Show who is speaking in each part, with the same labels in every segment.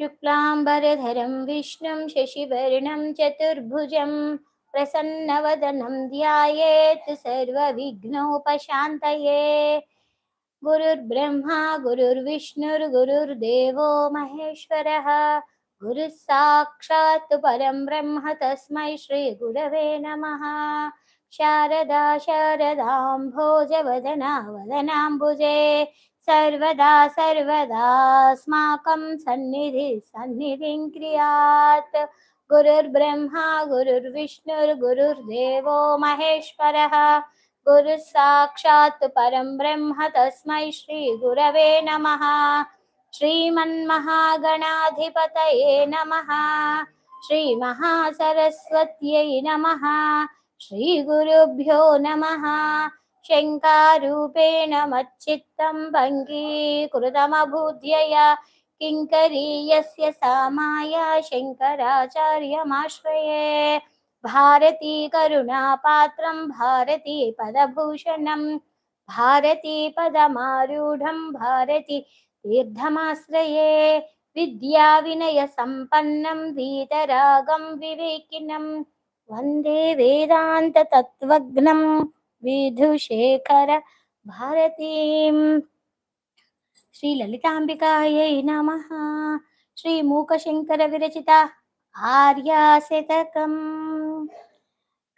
Speaker 1: शुक्लाम्बरधरं विष्णुं शशिवर्णं चतुर्भुजं प्रसन्नवदनं ध्यायेत् सर्वविघ्नोपशान्तये गुरुर्ब्रह्मा गुरुर्विष्णुर्गुरुर्देवो महेश्वरः गुरुः साक्षात् परं ब्रह्म तस्मै श्रीगुरवे नमः शारदा शारदाम्भोजवदना वदनाम्बुजे सर्वदा सर्वदास्माकं सन्निधि सन्निधिं क्रियात्। गुरुर्ब्रह्मा गुरुर्विष्णुर्गुरुर्देवो महेश्वरः। गुरुः साक्षात् परं ब्रह्म तस्मै श्रीगुरवे नमः। श्रीमन्महागणाधिपतये नमः। श्रीमहासरस्वत्यै नमः। श्रीगुरुभ्यो नमः शङ्कारूपेण मच्चित्तं भङ्गीकृतमभूद्यया किङ्करीयस्य सामाया शङ्कराचार्यमाश्रये भारती करुणापात्रं भारती पदभूषणं भारती पदमारूढं भारती तीर्थमाश्रये विद्याविनयसम्पन्नं वीतरागं विवेकिनं वन्दे वेदान्ततत्त्वज्ञं विधुशेखर भारती श्री श्रीललिताम्बिकायै नमः। श्रीमूकशङ्करविरचिता आर्यासितकम्।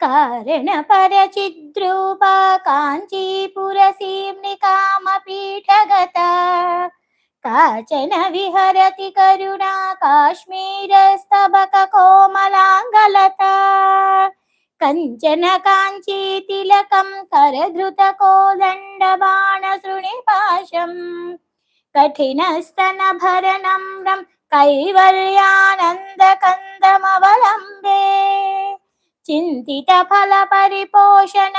Speaker 1: कारणपरचिद्रूपा काञ्चीपुरसीम्निकामपीठगता। काचन विहरति करुणा काश्मीरस्तबककोमलाङ्गलता। విహరతి కరుణా కాశ్మీరస్తబక కోమలాంగలత కంచన కాంచీ తిలకం కరధృత కోదండ బాణ శృణిపాశం కఠినస్తన భరణమ్రం కైవల్యానంద కందమవలంబే చింతిత ఫల పరిపోషణ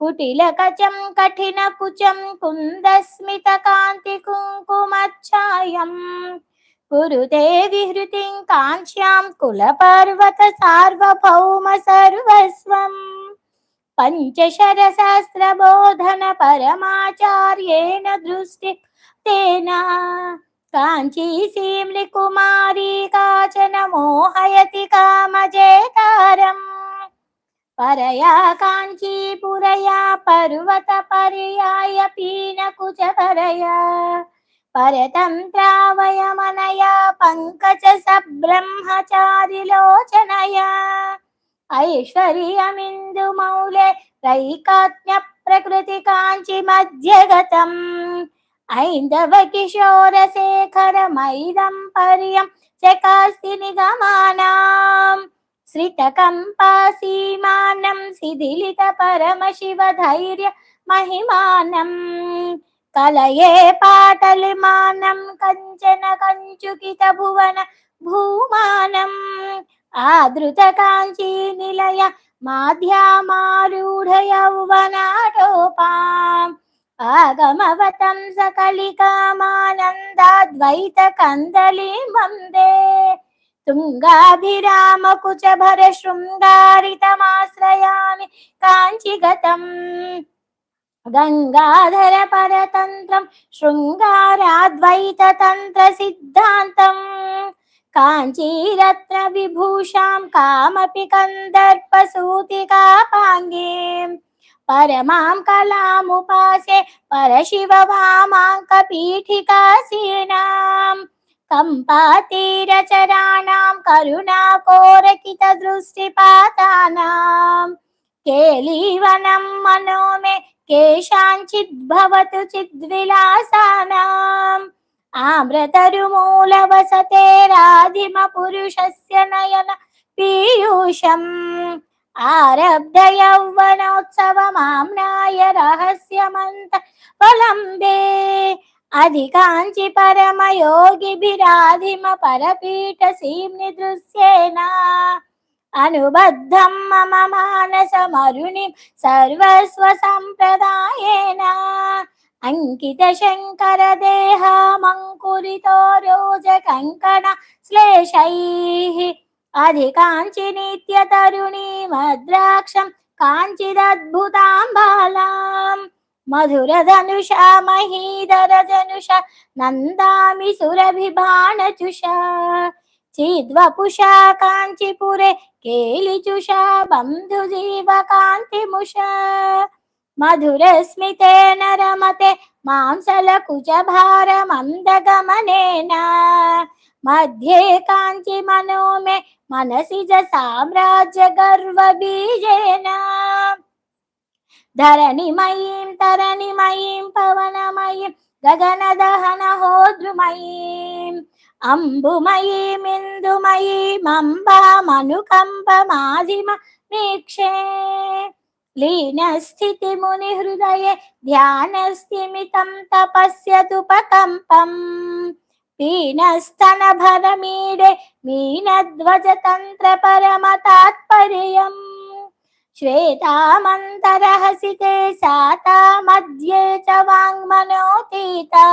Speaker 1: చింతామణి రేవ కుటిలకచం కఠిన కుచం కుందస్మిత కాంతి కుంకుమఛాయం కురుతే విహృతిం కాంక్ష్యాం కుల పర్వత సార్వభౌమ సర్వస్వం. పంచశరసహస్ర బోధన పరమాచార్యేణ దృష్టి తేన. కాంచీ సీమ్లి కుమారీ కాచన మోహయతి కామజేతారం. పరయా కాంచీపురయా పర్వత పర్యాయ పీనకుచ పరయా పరతంత్రావయమనయా పంకజ సబ్రహ్మచారిలోచనయా. ఐశ్వర్యమిందు మౌలే రైకాత్మ్య ప్రకృతి కాంచి మధ్యగతం. ఐందవ కిశోర శేఖరమైదం పర్యం చకాస్తి నిగమానాం. श्रितकम्पासीमानं शिथिलित परमशिवधैर्य महिमानं कलये पाटलिमानं कञ्चन कञ्चुकित भुवन भूमानम् आदृतकाञ्चीनिलय माध्यामारूढ यौवनाटोपाम् आगमवतं सकलिकामानन्दाद्वैतकन्दलीं वन्दे తుంగాభిరామకుచభర శృంగారితమాశ్రయామి కాంచిగతం. గంగాధర పరతంత్రం శృంగారాద్వైతతంత్ర సిద్ధాంతం. కాంచీరత్న విభూషాం కామపి కందర్పసూతికాపాంగీం పరమాం కళాముపాసే పరశివ వామాంక పీఠికాసీనాం కంపాతీరచరాణాం కరుణాకోరకితదృష్టిపాతానాం కేలీవనం మనో మే కేషాంచిద్భవతు చిద్విలాసానాం ఆమ్రతరుమూలవసతేరాధిమ పురుషస్య నయన పీయూషం ఆరబ్ధ యౌవనోత్సవమామ్నాయ రహస్యమంత ఫలంబే అధికాంచి పరమయోగిభిరాధిమ పరపీఠ సీమ్ని దృశ్యేనా. అనుబద్ధం మమ మానసమరుణి సర్వస్వ సంప్రదాయేన. అంకిత శంకర దేహ మంకురితో రోజ కంకణ శ్లేషై. అధికాంచి నిత్య తరుణీ మద్రాక్షం కాంచిదద్భుతాం బాలాం मधुरधनुषा महीधरधनुषा नन्दामि सुरभिबाणचुषा चिद्वपुषा, काञ्चिपुरे, केलिचुषा, बन्धुजीव, कान्तिमुषा। मधुरस्मितेन रमते मांसलकुचभारमन्दगमनेन मध्ये काञ्चि मनो मे मनसि च साम्राज्य गर्वबीजेन धरणिमयीं तरणिमयीं पवनमयीं गगनदहनहोद्रुमयीम् अम्बुमयीमिन्दुमयीमम्बामनुकम्पमादिम मीक्षे लीनस्थितिमुनिहृदये ध्यानस्तिमितं तपस्यतुपकम्पम् पीनस्तनभरमीडे मीनध्वजतन्त्रपरमतात्पर्यम् श्वेतामन्तरहसिते साता मध्ये च वाङ्मनोतीता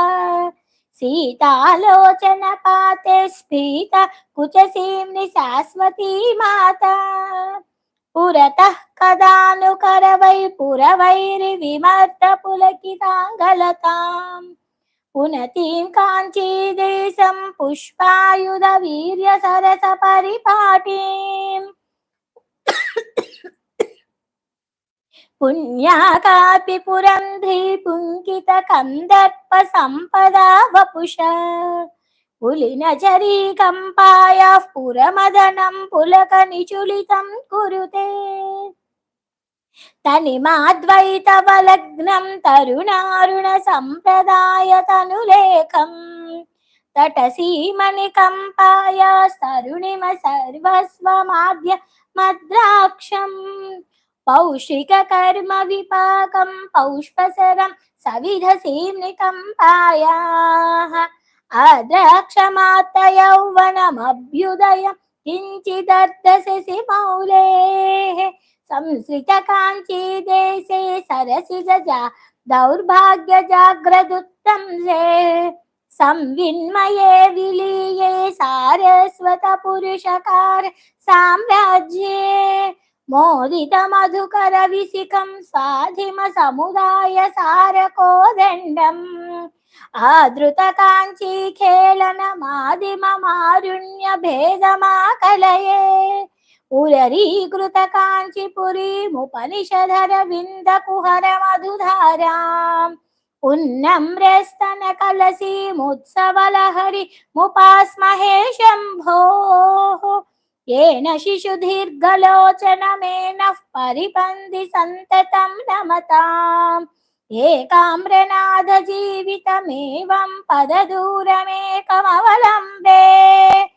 Speaker 1: सीतालोचनपाते स्फीता कुचसीम्नि शाश्वती माता पुरतः कदानु करवै पुरवैर्विमर्दपुलकिताङ्गलताम् पुनतीं काञ्चीदेशं पुष्पायुधवीर्यसरसपरिपाटीम् పుణ్యాకాపి పురం ధ్రీపుంకిత కందర్ప సంపదా వపుష. పులినచరీ కంపాయ పురమదనం పులక నిచులితం కురుతే. తనిమాద్వైతవలగ్నం తరుణారుణ సంప్రదాయ తనులేఖం తటసీమణి కంపాయ తరుణిమ సర్వస్వమాద్య మద్రాక్షం. विपाकं पौष्पसरं सविधसीम्निकम्पायाः अद्राक्षमात्तयौवनमभ्युदयं किञ्चिदर्धसि मौलेः संसृतकाञ्चीदेशे सरसिजजा दौर्भाग्यजाग्रदुत्तं संविन्मये विलीये सारस्वतपुरुषकार साम्राज्ये మోదిత మధుకర విశిఖం సాధిమ సముదాయ సారకోదండం. ఆదృత కాంచీ ఖేళన మాదిమ మారుణ్య భేదమా కలయే. ఉరరీకృత కాంచీపురీముపనిషధర వింద కుహర మధుధారా. ఉన్నమ్రస్తన కలసీముత్సవలహరి ముపాస్మహే శంభో. येन शिशुदीर्घलोचनमेनः परिपन्ति सन्ततं नमताम्। एकाम्रनाथजीवितमेवं पददूरमेकमवलम्बे।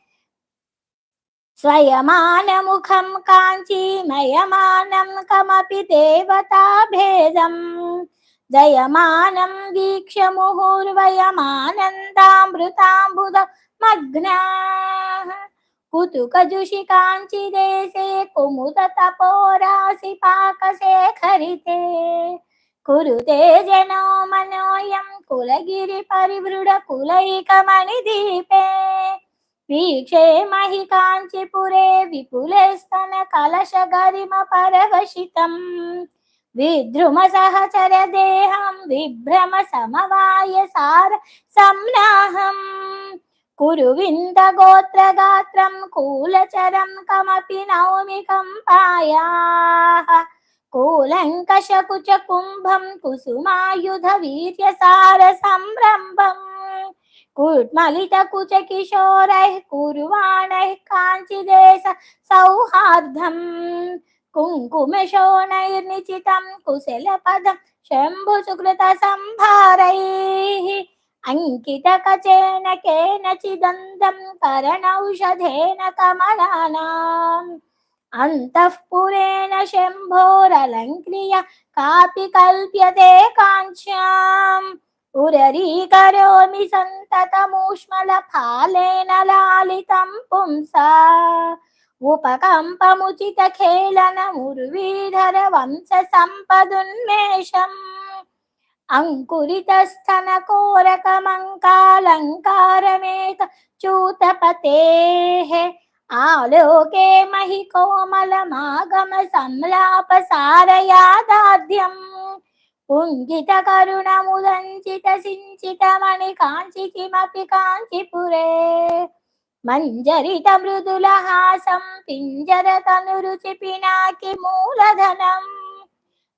Speaker 1: स्वयमानमुखं काञ्चीमयमानं कमपि देवताभेदम्। जयमानं वीक्ष्य मुहुर्वयमानन्दामृताम्बुद मग्नाः कुतुकजुषिकाञ्चिदेशे कुमुदतपोरासि पाकशेखरिते कुरुते जनो मनोऽयं कुलगिरिपरिवृढकुलैकमणिदीपे। वीक्षे महि काञ्चिपुरे विपुले स्तनकलशगरिमपरवशितम् विद्रुमसहचरदेहं, विभ्रमसमवायसार संनाहम्। कुरुविन्दगोत्रगात्रं कूलचरं कमपि नौमि कम्पायाः कूलङ्कषकुचकुम्भं कुसुमायुधवीर्यसारसम्रम्भम् कुट्मलितकुचकिशोरैः कुर्वाणैः काञ्चिदेश सौहार्दम् कुङ्कुमशोणैर्निचितं कुशलपदं शम्भुसुकृतसम्भारैः अङ्कितकचेन केनचिदन्तं करणौषधेन कमलानाम् अन्तःपुरेण शम्भोरलङ्क्रिय कापि कल्प्यते काञ्च्याम् उररीकरोमि सन्ततमूष्मलफालेन लालितं पुंसा उपकम्पमुचितखेलनमुर्वीधर वंशसम्पदुन्मेषम् అంకురితస్థన కోరకమంకాలంకారమేక చూతపతే ఆలోకే మహి కోమల మాగమ సంలాప సారయాదాద్యం ముదంచిత సించిత మణి కాంచి కిమపి కాంచిపురే. మంజరిత మృదుల హాసం పింజర తను రుచి పినాకి మూలధనం.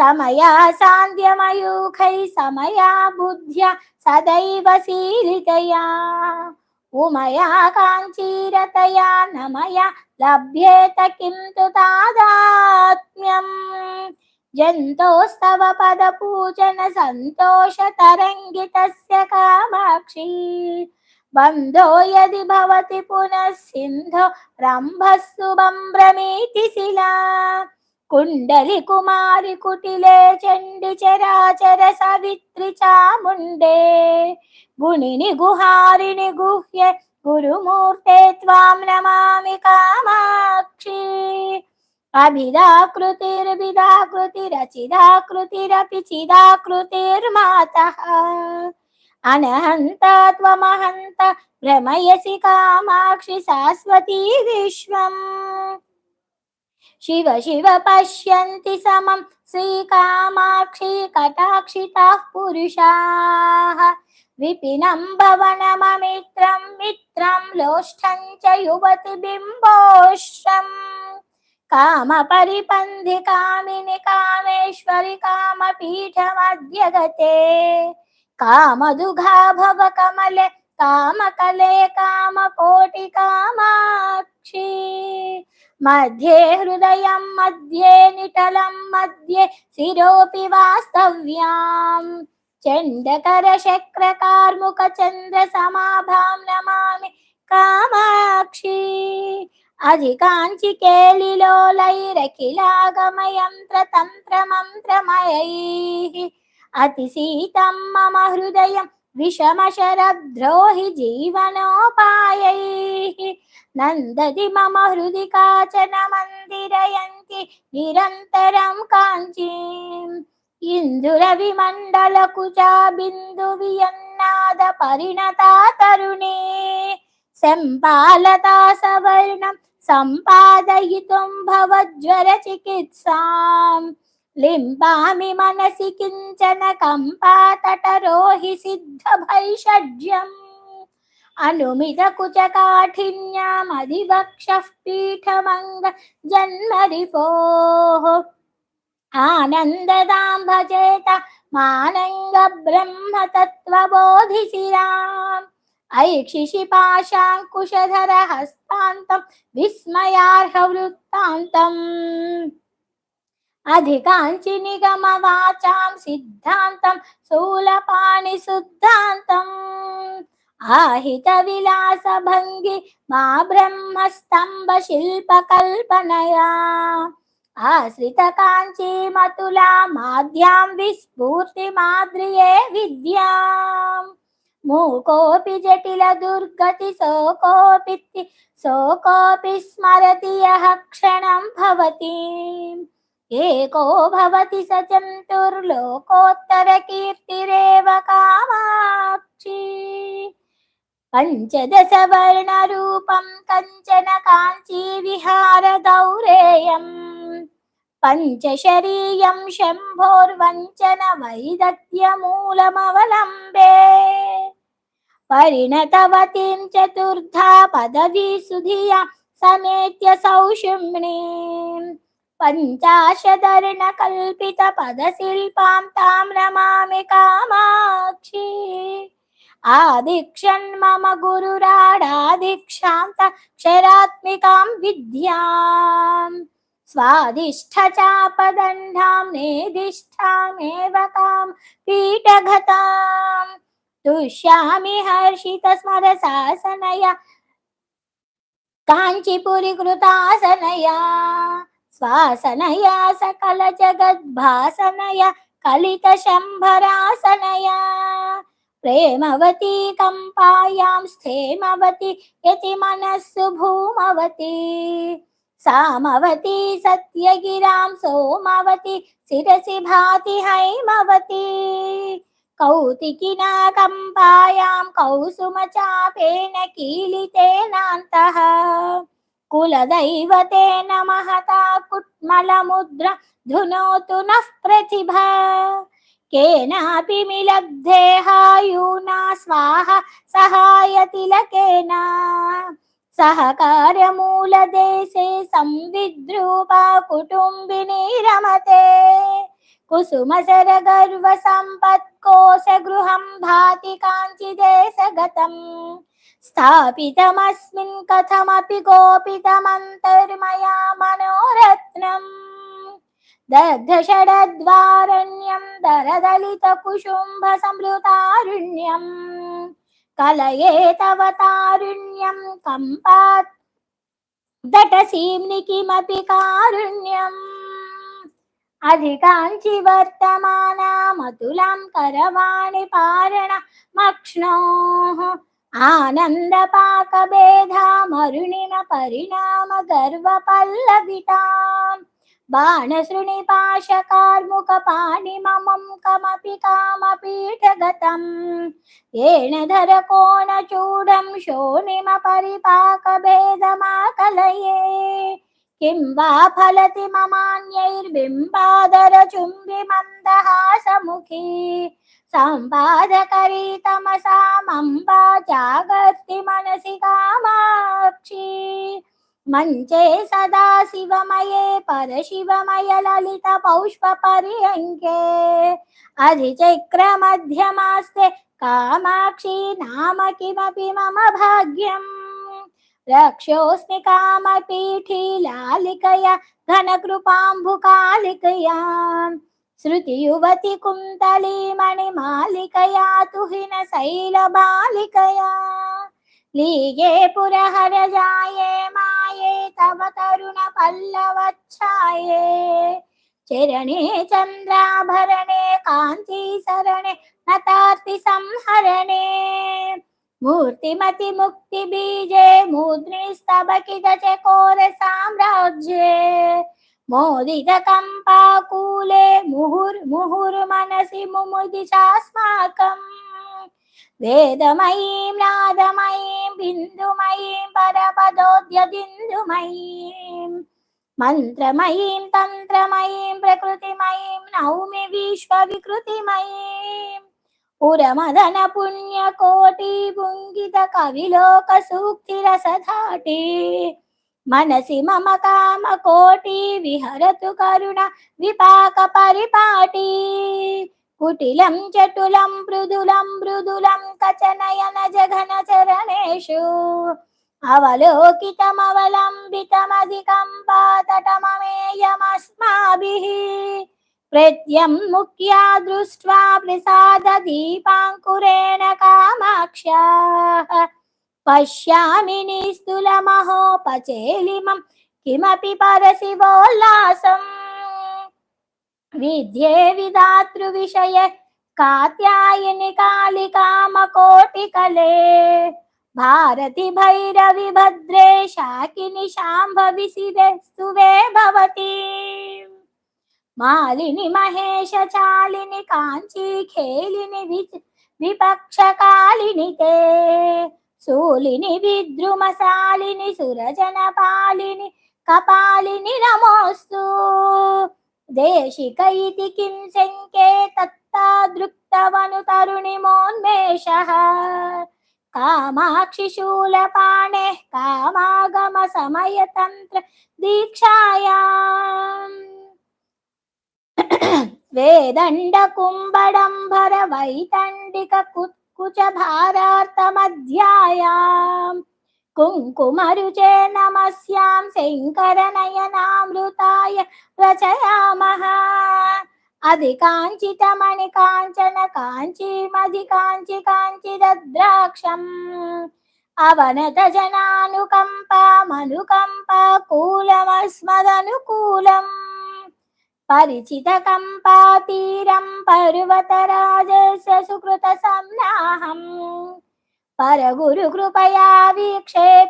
Speaker 1: సమయా సాంధ్యమయూఖై సమయా బుద్ధ్య సదైవ శీలితయా. ఉమయా కాంచీరతయా నమయా లభ్యేత కింతు తాదాత్మ్యం. జంతోస్తవ పద పూజన సంతోష తరంగితస్య కామాక్షి. బంధో యది భవతి పునః సింధో రంభస్సు భ్రమీతి శిలా. కుండలి కుమారి కుటిలే చండి చరాచర సవిత్రి చాముండే. గుణిని గుహారిని గుహ్య గురుమూర్తే త్వాం నమామి కామాక్షి. అభిదాకృతిర్విదాకృతిరచిదాకృతిరపి చిదాకృతిర్మాతః. అనహంత త్వమహంత భ్రమయసి కామాక్షి శాశ్వతీ విశ్వం. शिव शिव पश्यन्ति समं श्रीकामाक्षी कटाक्षिताः पुरुषाः। विपिनं भवनममित्रं मित्रं लोष्ठं च युवतिबिम्बोष्ठम् कामपरिपन्धि कामिनि कामेश्वरि कामपीठमद्यगते कामदुघा भव कमले కామకలే కామ కోటి కామాక్షి. మధ్యే హృదయం మధ్యే నిటలం మధ్యే శిరోపి వాస్తవ్యాం. చండకర శక్ర కార్ముక చంద్ర సమాభాం నమామి కామాక్షి. అధికాంచి కేలిలోలైరఖిలాగమయంత్ర తంత్ర మంత్రమయై అతి సీతం మమ హృదయం కాంచీం ఇందుర విమండల కుచా బిందు వియన్నాద పరిణతా తరుణే సంపాలతా సవర్ణం సంపాదయితుం భవజ్వర చికిత్సాం లింబామి మనసి కించన కంపాతటరోహి लिम्बामि मनसि किंचन कम्पातटरोहि सिद्धभैषड्यम् अनुमितकुचकाठिन्यामधिवक्षः पीठमङ्ग जन्मरिपोः। आनन्ददां भजेत मानङ्गब्रह्मतत्त्वबोधिशिराम् ऐक्षिशिपाशाङ्कुशधर हस्तान्तं विस्मयार्हवृत्तान्तम्। అధికాంచి నిగమ వాచాం సిద్ధాంతం శూలపాణి శుద్ధాంతం ఆహిత విలాస భంగి మా బ్రహ్మ స్తంభ శిల్ప కల్పనయా ఆశ్రిత కాంచీ మతులా మాధ్యాం విస్ఫూర్తి మాద్రియే విద్యా మూకోపి జటిల దుర్గతి శోకోపి శోకోపి స్మరతి యః క్షణం భవతి ఏకో భవతి స చతుర్లోకోత్తరకీర్తిరేవ కామాక్షి. పంచదశ వర్ణ రూపం కంచన కాంచీ విహార దౌరేయం. పంచశరీయం శంభోర్వంచన వైదగ్ధ్యమూలమవలంబే పరిణతవतीं చతుర్ధా పదవీ సుధియా पञ्चाशदर्णकल्पितपदशिल्पां तां रमामि कामाक्षी। आदिक्षन् मम गुरुराडादिक्षान्तक्षरात्मिकां विद्याम्। स्वादिष्ठचापदण्डां नेदिष्ठामेवतां पीठघताम्। तुष्यामि हर्षितस्मरसासनया काञ्चिपुरीकृतासनया। శ్వాసనయ సకల జగద్భాసనయ కలిత శంభరాసనయ. ప్రేమవతి కంపాయాం స్థేమవతి యతి మనస్సు భూమవతి. సామవతి సత్యగిరాం సోమవతి శిరసి భాతి హైమవతి. కౌతికినా కంపాయాం కౌసుమ చాపేన కీలితేనాంతః కులదైవతే నమహత కుట్మలముద్ర ధునోతు నః ప్రతిభ. కేనాపి మిలగ్ధేహాయూనా స్వాహ సహాయతిలకేన సహకార్యమూలదేశే సంవిద్రూపా కుటుంబిని రమతే. కుసుమసర గర్వ సంపత్కోశ గృహం భాతి కాంచిదేశగతం स्थापितमस्मिन् कथमपि गोपितमन्तर्मया मनोरत्नम्। दग्धषडद्वारण्यं दरदलितकुसुम्भसंवृतारुण्यम् कलये तव तारुण्यं कम्पात्। दटसीम्नि किमपि कारुण्यम्। अधिकाञ्चि वर्तमानामतुलां करवाणि पारण मक्ष्णोः आनन्दपाकभेदामरुणिम परिणाम गर्वपल्लविताम् बाणशृणिपाशकार्मुकपाणिममं कमपि कामपीठगतम् येन धरकोणचूडं शोणिमपरिपाकभेदमाकलये किं वा फलति ममान्यैर्बिम्बादरचुम्बिमन्दहासमुखी। सम्पादकरी तमसामम्बा जागर्ति मनसि कामाक्षी। मञ्चे सदा शिवमये परशिवमय ललित पौष्पपर्यङ्के अधिचक्रमध्यमास्ते कामाक्षी नाम किमपि मम भाग्यम्। रक्षोऽस्मि कामपीठी लालिकया घनकृपाम्बुकालिकया श्रुतियुवति कुन्तली मणिमालिकया तुहिनशैलबालिकया लीये पुरहरजाये माये तव तरुणपल्लवच्छाये चरणे चन्द्राभरणे મૂર્તિમતિ મુક્તિ બીજે મુદ્રિ સ્તબકિત ચકોર સામ્રાજ્ય મોદિત કંપાકૂલે મુહુર મુહુર మనసి ముముది చాస్మాకం వేదమయీం నాదమయీం బిందుమయీం పరపదోద్యదిందుమయీం మంత్రమయీం తంత్రమయీం ప్రకృతిమయీం నౌమి విశ్వవికృతిమయీం పురమదన పుణ్య కోటి పుంగిత కవిలోక సూక్తి రసధాటి. మనసి మమ కామ కోటి విహరతు కరుణ విపాక పరిపాటి. కుటిలం చటులం మృదులం మృదులం కచనయన జఘన చరణేషు. అవలోకితమవలంబితమధికం పాతటమేయమస్మాభి प्रत्यं मुख्या दृष्ट्वा प्रसाददीपाङ्कुरेण कामाक्ष्याः पश्यामि निस्तुलमहोपचेलिमं किमपि परशिवोल्लासम् विद्ये विधातृविषये कात्यायनि कालिकामकोटिकले भारति भैरवि भद्रे शाकिनि शाम्भवि सिरे भवति మాలిని మహేష చాలిని కాంచి ఖేలిని విపక్షకాలిని తే సూలిని విద్రుమశాలిని సురజన పాలిని కపాలిని నమోస్తు. దేశిక ఇది కిం శంకే తరుణి మోన్మేష. కామాక్షి శూలపాణే కామాగమ సమయతంత్ర దీక్షాయా. వేదండ కుంభడంబర వైతండిక కుత్కుచ భారార్థమధ్యాయాం కుంకుమరుచే నమస్యాం శంకర నయనామృతాయ రచయామః అది కాంచిత మణి కాంచన కాంచీమధి కాంచి కాంచి దద్రాక్షం అవనత జనానుకంప మనుకంప కూలమస్మదనుకూలం.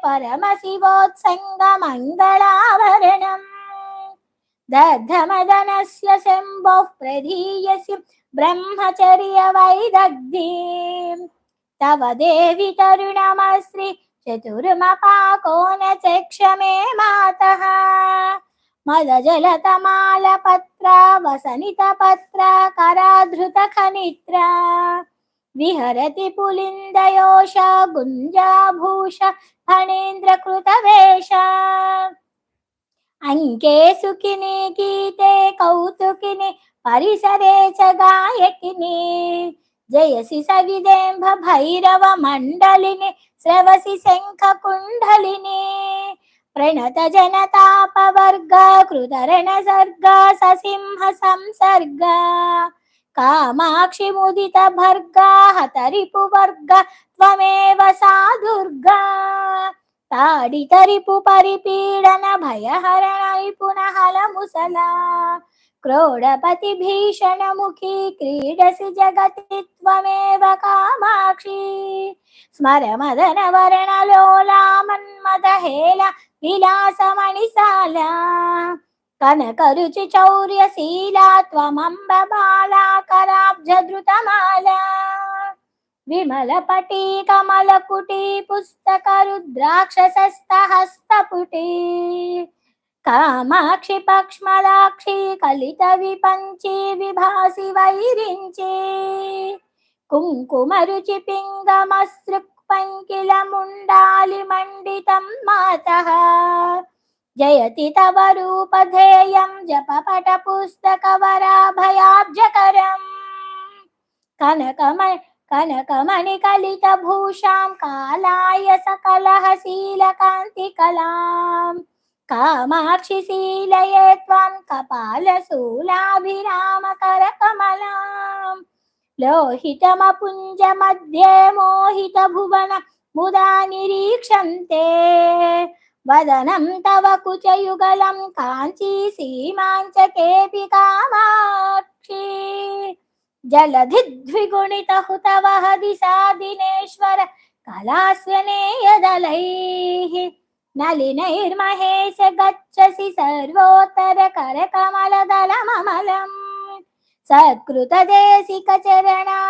Speaker 1: పరమ శివోత్సంగ మంగళాభరణం దగ్ధమదనస్య శంభోః ప్రధీయసి బ్రహ్మచర్య వైదగ్ధీం తవ దేవి తరుణమశ్రీ చతుర్మపాకోన చక్షమే మాతః. మదజలతమాలపత్ర వసనితపత్ర కరాధృత ఖనిత్ర విహరతి పులిందయోష గుంజాభూష ఫణేంద్రకృతవేష అంకే సుఖిని గీతే కౌతుకిని పరిసరే చ గాయకిని జయసి సవిదేంభ భైరవ మండలిని స్రవసి శంఖ కుండలిని ప్రణత జనతాపవర్గ కృతరణ సర్గ ససింహ సంసర్గ కామాక్షి ముదిత భర్గా హతరిపు వర్గ త్వమేవ సా దుర్గా తాడితరిపు పరిపీడన భయహరణ పునః ముసలా క్రోడపతి భీషణ क्रोडपति भीषणमुखी क्रीडसि जगति त्वमेव कामाक्षी। स्मर मदन वरण लोला मन्मद हेला विलासमणिसाला। कनकरुचि चौर्यशीला त्वमम्ब बाला कराब्जधृतमाला विमलपटी कमलकुटी पुस्तकरुद्राक्षसस्तहस्तपुटी। కామాక్షి పక్ష్మలాక్షి కలిత విపంచి విభాసి వైరించి. కుంకుమరుచి పింగమసృక్ పంకిల ముండాలి మండితం మాత. జయతి తవ రూపధేయం జపపట పుస్తక వరాభయాబ్జకరం. కనకమ కనకమణి కలిత భూషాం కాలాయ సకలహ कामाक्षिशीलये त्वं कपालशूलाभिरामकरकमलाम् लोहितमपुञ्जमध्ये मोहितभुवन मुदा निरीक्षन्ते। वदनं तव कुचयुगलं काञ्ची सीमाञ्च केऽपि कामाक्षी। जलधिद्विगुणितहुतवः दिशा दिनेश्वर कलास्वनेयदलैः। సీమాంచకేపి కామాక్షి జలధిద్విగుణిత హుతవహ దిశా దినేశ్వర కళాస్వనేయదలైః నలినైర్మహేశ గచ్చసి సర్వోత్తర కరకమలదలమమలం సత్కృతదేశిక చరణా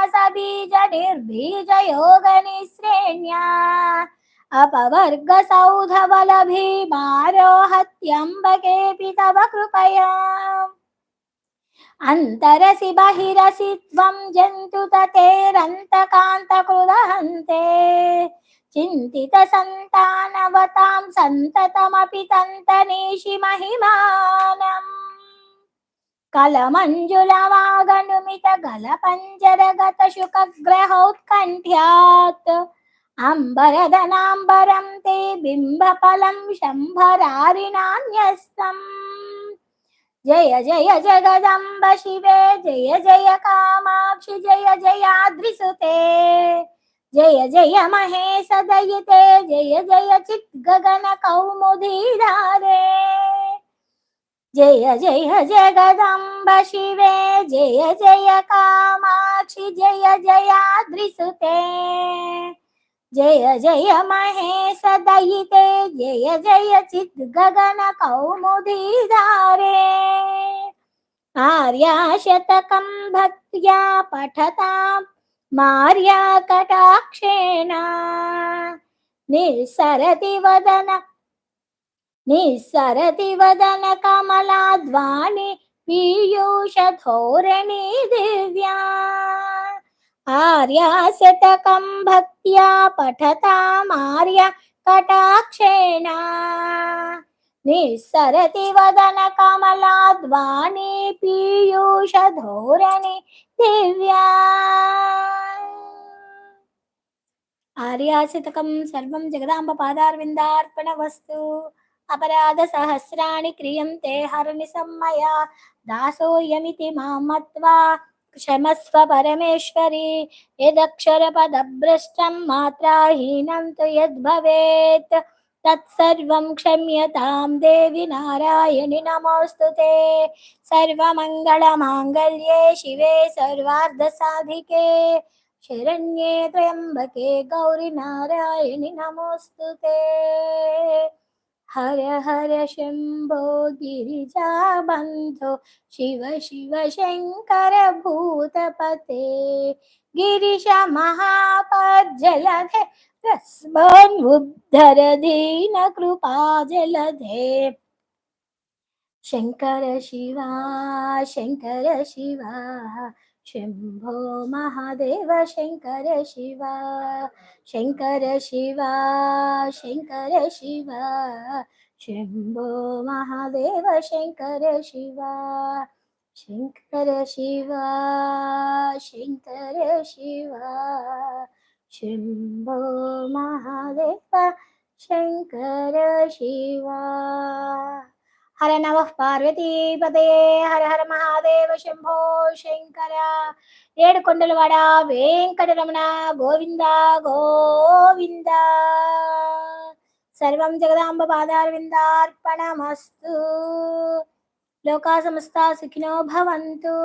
Speaker 1: चिन्तितसन्तानवतां सन्ततमपि तन्तनेशि महिमानम्। कलमञ्जुलवागनुमितगलपञ्जरगतशुकग्रहोत्कण्ठ्यात्। अम्बरधनाम्बरं ते बिम्बफलं शम्भरारिणान्यस्तम् जय जय जगदम्ब शिवे जय जय कामाक्षि, जय जयाद्रिसुते जय जय महेश दयिते, जय जय चित् गगन कौमुदी धारे जय जय जगदम्ब शिवे, जय जय कामाक्षि, जय जयाद्रिसुते जय जय महेश दयिते, जय जय चित् गगन कौमुदी धारे आर्याशतकं भक्त्या पठताम् కామాక్షి మార్యా కటాక్షేణ. నిస్సరతి వదన నిస్సరతి వదన కమలాద్వాణి పీయూష ధోరణి దివ్యా. ఆర్యాశతకం భక్త్యా పఠతామార్య కటాక్షేణ. నిస్సరతి వదన కమలాద్వాణి పీయూష ధోరణి దివ్యా. ఆర్యాశతకం సర్వం జగదాంబ పాదార్విందార్పణ వస్తు అపరాధ సహస్రాణి క్రియంతే హరిని సమ్మయా. దాసోయమితి మామత్వా క్షమస్వ పరమేశ్వరి. యదక్షర పదభ్రష్టం మాత్రాహీనం తు యద్భవేత్. तत्सर्वं क्षम्यतां देवि नारायणि नमोऽस्तु ते। सर्वमङ्गलमाङ्गल्ये शिवे सर्वार्धसाधिके। शरण्ये द्वयम्बके गौरिनारायणि नमोऽस्तु ते। हर हर शम्भो गिरिजाबन्धो शिव शिव शङ्कर भूतपते। गिरिश महापज्जलधे तस्मान्मुद्धरदीनकृपा जलधे शङ्कर शिवा शङ्कर शिवा शम्भो महादेव शङ्कर शिवा शङ्कर शिवा शङ्कर शिवा शम्भो महादेव शङ्कर शिवा शङ्कर शिवा शङ्कर शिवा। శివా శంభో మహాదేవ శంకర శివా. హర నమ పార్వతీపదే హర హర మహాదేవ శంభో శంకర. ఏడు కొండలవాడ వెంకటరమణ గోవింద గోవింద. సర్వం జగదాంబ పాదారవిందార్పణమస్తు. లోకా సమస్త సుఖినో భవంతు.